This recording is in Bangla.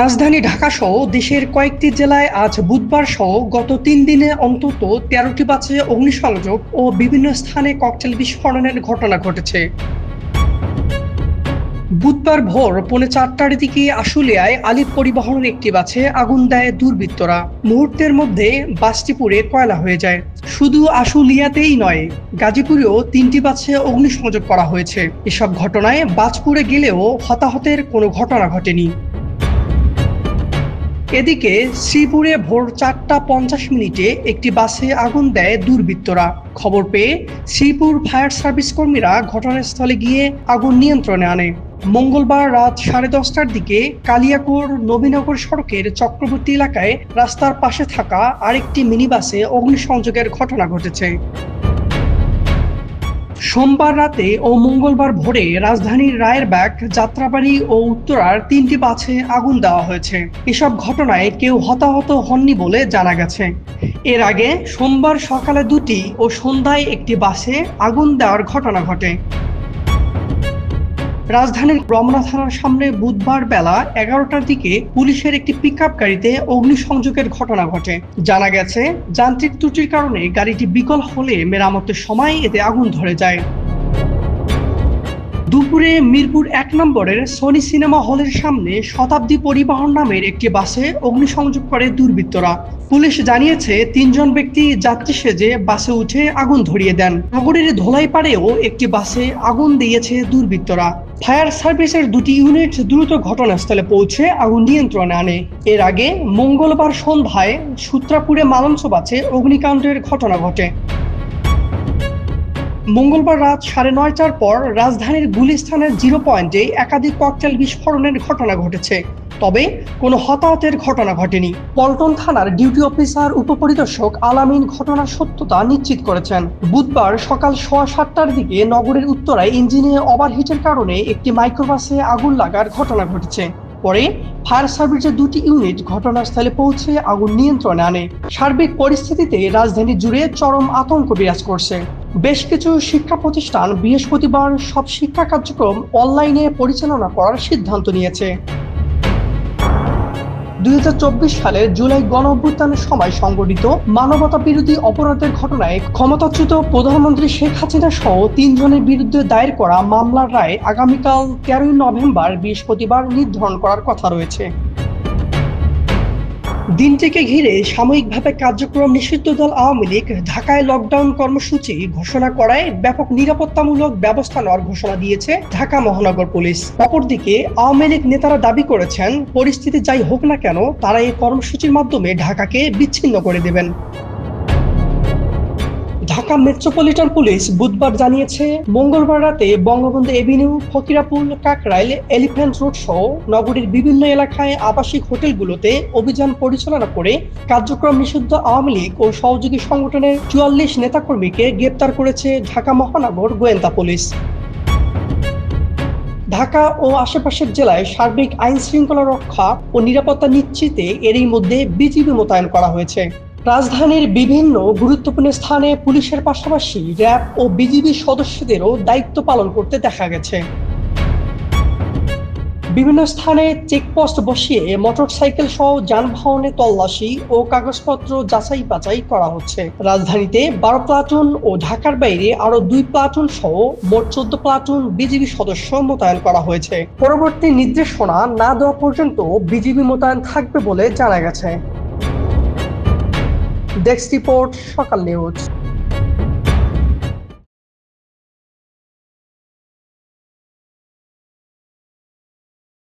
রাজধানী ঢাকাসহ দেশের কয়েকটি জেলায় আজ বুধবার সহ গত তিন দিনে অন্তত তেরোটি বাসে অগ্নিসংযোগ ও বিভিন্ন স্থানে ককটেল বিস্ফোরণের ঘটনা ঘটেছে। বুধবার ভোর পৌনে চারটার দিকে আশুলিয়ায় আলিপ পরিবহনের একটি বাসে আগুন দেয় দুর্বৃত্তরা। মুহূর্তের মধ্যে বাসটি পুড়ে কয়লা হয়ে যায়। শুধু আশুলিয়াতেই নয়, গাজীপুরেও তিনটি বাসে অগ্নিসংযোগ করা হয়েছে। এসব ঘটনায় বাস পুড়ে গেলেও হতাহতের কোনো ঘটনা ঘটেনি। এদিকে শ্রীপুরে ভোর চারটা পঞ্চাশ মিনিটে একটি বাসে আগুন দেয় দুর্বৃত্তরা। খবর পেয়ে শ্রীপুর ফায়ার সার্ভিস কর্মীরা ঘটনাস্থলে গিয়ে আগুন নিয়ন্ত্রণে আনে। মঙ্গলবার রাত সাড়ে দশটার দিকে কালিয়াকোর নবীনগর সড়কের চক্রবর্তী এলাকায় রাস্তার পাশে থাকা আরেকটি মিনি বাসে অগ্নিসংযোগের ঘটনা ঘটেছে। সোমবার রাতে ও মঙ্গলবার ভোরে রাজধানীর রায়েরবাগ, যাত্রাবাড়ি ও উত্তরার তিনটি বাসে আগুন দেওয়া হয়েছে। এসব ঘটনায় কেউ হতাহত হননি বলে জানা গেছে। এর আগে সোমবার সকালে দুটি ও সন্ধ্যায় একটি বাসে আগুন দেওয়ার ঘটনা ঘটে। রাজধানীর রমনা থানার সামনে বুধবার বেলা এগারোটার দিকে পুলিশের একটি পিক গাড়িতে অগ্নিসংযোগের ঘটনা ঘটে। জানা গেছে, যান্ত্রিক ত্রুটির কারণে গাড়িটি বিকল হলে মেরামতের সময় এতে আগুন ধরে যায়। দুপুরে মিরপুর এক নম্বরের সোনি সিনেমা হলের সামনে শতাব্দী পরিবহন নামের একটি বাসে অগ্নিসংযোগ করে দুর্বৃত্তরা। পুলিশ জানিয়েছে, তিনজন ব্যক্তি যাত্রী সেজে বাসে উঠে আগুন ধরিয়ে দেন। নগরীর ধোলাইপাড়েও একটি বাসে আগুন দিয়েছে দুর্বৃত্তরা। ফায়ার সার্ভিসের দুটি ইউনিট দ্রুত ঘটনাস্থলে পৌঁছে আগুন নিয়ন্ত্রণে আনে। এর আগে মঙ্গলবার সন্ধ্যায় সূত্রাপুরে মালঞ্চ বাসে অগ্নিকাণ্ডের ঘটনা ঘটে। মঙ্গলবার রাত সাড়ে নয়টার পর রাজধানীর গুলিস্তানের জিরো পয়েন্টে একাধিক ককটেল বিস্ফোরণের ঘটনা ঘটেছে। তবে কোনো হতাহতের ঘটনা ঘটেনি। পল্টন থানার ডিউটি অফিসার, উপপরিদর্শক আলামিন ঘটনার সত্যতা নিশ্চিত করেছেন। বুধবার সকাল সোয়া সাতটার দিকে নগরের উত্তরায় ইঞ্জিনে ওভারহিটের কারণে একটি মাইক্রোবাসে আগুন লাগার ঘটনা ঘটেছে। পরে ফায়ার সার্ভিসের দুটি ইউনিট ঘটনাস্থলে পৌঁছে আগুন নিয়ন্ত্রণে আনে। সার্বিক পরিস্থিতিতে রাজধানী জুড়ে চরম আতঙ্ক বিরাজ করছে। বেশ কিছু শিক্ষা প্রতিষ্ঠান বৃহস্পতিবার সব শিক্ষা কার্যক্রম অনলাইনে পরিচালনা করার সিদ্ধান্ত নিয়েছে। দুই সালের জুলাই গণ অভ্যুত্থানের সময় সংঘটিত মানবতা বিরোধী অপরাধের ঘটনায় ক্ষমতাচ্যুত প্রধানমন্ত্রী শেখ হাসিনা সহ তিনজনের বিরুদ্ধে দায়ের করা মামলার রায় আগামীকাল তেরোই নভেম্বর বৃহস্পতিবার নির্ধারণ করার কথা রয়েছে। দিনটিকে ঘিরে সাময়িকভাবে কার্যক্রম নিষিদ্ধ দল আওয়ামী লীগ ঢাকায় লকডাউন কর্মসূচি ঘোষণা করায় ব্যাপক নিরাপত্তামূলক ব্যবস্থা নেওয়ার ঘোষণা দিয়েছে ঢাকা মহানগর পুলিশ। অপরদিকে আওয়ামী লীগ নেতারা দাবি করেছেন, পরিস্থিতি যাই হোক না কেন, তারা এই কর্মসূচির মাধ্যমে ঢাকাকে বিচ্ছিন্ন করে দেবেন। ঢাকা মেট্রোপলিটন পুলিশ বুধবার জানিয়েছে, মঙ্গলবার রাতে Bangabandhu Avenue Fakirapool Kakrail, Elephant Road সহ নগরীর বিভিন্ন এলাকায় আবাসিক হোটেলগুলোতে অভিযান পরিচালনা করে কার্যক্রম নিষিদ্ধ আওয়ামী লীগ ও সহযোগী সংগঠনের চুয়াল্লিশ নেতাকর্মীকে গ্রেপ্তার করেছে ঢাকা মহানগর গোয়েন্দা পুলিশ। ঢাকা ও আশেপাশের জেলায় সার্বিক আইন শৃঙ্খলা রক্ষা ও নিরাপত্তা নিশ্চিতে এরই মধ্যে বিজিবি মোতায়েন করা হয়েছে। রাজধানীর বিভিন্ন গুরুত্বপূর্ণ স্থানে পুলিশের পাশাপাশি র্যাব ও বিজিবি সদস্যদেরও দায়িত্ব পালন করতে দেখা গেছে। বিভিন্ন স্থানে চেকপোস্ট বসিয়ে মোটরসাইকেল সহ যানবাহনে তল্লাশি ও কাগজপত্র যাচাই বাছাই করা হচ্ছে। রাজধানীতে বারো প্লাটুন ও ঢাকার বাইরে আরও দুই প্লাটুন সহ মোট চোদ্দ প্লাটুন বিজিবি সদস্য মোতায়েন করা হয়েছে। পরবর্তী নির্দেশনা না দেওয়া পর্যন্ত বিজিবি মোতায়েন থাকবে বলে জানা গেছে। ডেস্ক রিপোর্ট সকাল নিউজ